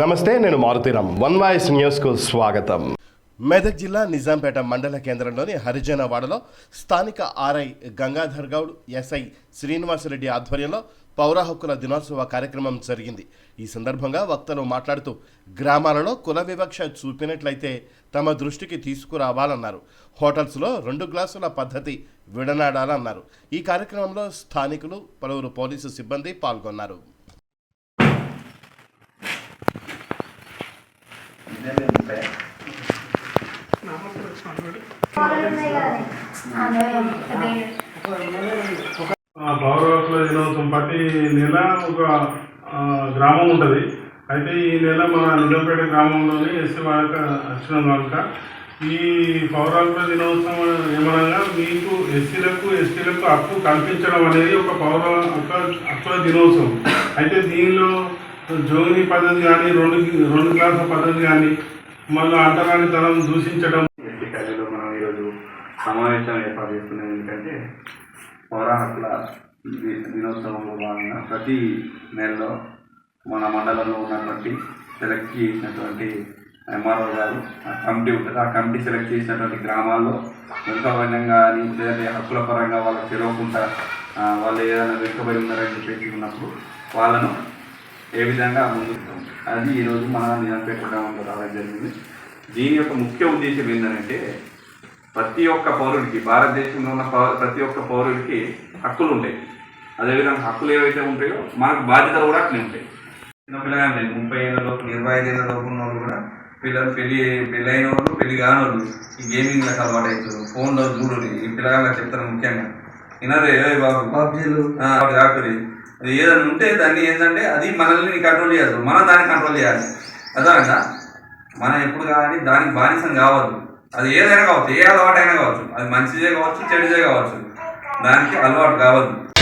నమస్తే నేను Maruthi Ram one voice న్యూస్కు స్వాగతం. మెదక్ జిల్లా నిజాంపేట మండల కేంద్రంలోని హరిజనవాడలో స్థానిక ఆర్ఐ గంగాధర్ గౌడ్ ఎస్ఐ శ్రీనివాసరెడ్డి ఆధ్వర్యంలో పౌర హక్కుల దినోత్సవ కార్యక్రమం జరిగింది. ఈ సందర్భంగా వక్తలు మాట్లాడుతూ గ్రామాలలో కుల వివక్ష చూపినట్లయితే తమ దృష్టికి తీసుకురావాలన్నారు. హోటల్స్లో రెండు గ్లాసుల పద్ధతి విడనాడాలన్నారు. ఈ కార్యక్రమంలో స్థానికులు పలువురు పోలీసు సిబ్బంది పాల్గొన్నారు. ఆ పౌర దినోత్సవం ప్రతి నెల ఒక గ్రామం ఉంటుంది. అయితే ఈ నెల మన నిజంపేట గ్రామంలోని ఎస్సీ వాళ్ళకి వచ్చిన కనుక ఈ పౌరాత్మ దినోత్సవం ఏమనగా మీకు ఎస్సీలకు ఎస్టీలకు హక్కు కల్పించడం అనేది ఒక పౌర హక్కుల దినోత్సవం. అయితే దీనిలో జోని పద్ధతి కానీ రెండు రెండు క్లాసుల పద్ధతి కానీ మళ్ళీ అంటరాని తనం దూషించడం. ఎస్టీ మనం ఈరోజు సమావేశం ఏర్పాటు చేస్తున్నాం ఎందుకంటే పౌర హక్కుల దినోత్సవంలో భాగంగా ప్రతి నెలలో మన మండలంలో ఉన్నటువంటి సెలెక్ట్ చేసినటువంటి ఎంఆర్ఓ గారు ఆ కమిటీ ఉంటుంది. ఆ కమిటీ సెలెక్ట్ చేసినటువంటి గ్రామాల్లో వెనుకబడిన కానీ లేదంటే హక్కుల పరంగా వాళ్ళకి తెలియకుండా వాళ్ళు ఏదైనా వెనుకబడి ఉన్నారని చెప్పేసి ఉన్నప్పుడు వాళ్ళను ఏ విధంగా ముందుకు అది ఈరోజు మన గ్రామంలో రావడం జరిగింది. దీని యొక్క ముఖ్య ఉద్దేశం ఏంటంటే ప్రతి ఒక్క పౌరుడికి భారతదేశంలో ఉన్న ప్రతి ఒక్క పౌరుడికి హక్కులు ఉంటాయి. అదేవిధంగా హక్కులు ఏవైతే ఉంటాయో మనకు బాధ్యతలు కూడా అట్లే ఉంటాయి. చిన్న పిల్లగానే లేదు ముప్పై ఏళ్ళ లోపు ఇరవై ఐదు ఏళ్ళ లోపు ఉన్న వాళ్ళు కూడా పిల్లలు పెళ్ళి పెళ్ళి అయిన వాళ్ళు పెళ్ళి కాని వాళ్ళు ఈ గేమింగ్లకు అలవాటు అవుతారు ఫోన్లో చూడు ఈ పిల్లగాళ్ళకి చెప్తారు ముఖ్యంగా. ఏ బాబు. పబ్జీలు అది ఏదైనా ఉంటే దాన్ని ఏంటంటే అది మనల్ని కంట్రోల్ చేయాలి మనం దాన్ని కంట్రోల్ చేయాలి. అర్థమైందా? మనం ఎప్పుడు కానీ దానికి బానిసం కావద్దు. అది ఏదైనా కావచ్చు ఏ అలవాటు అయినా కావచ్చు. అది మంచిదే కావచ్చు చెడుదే కావచ్చు. దానికి అలవాటు కావద్దు.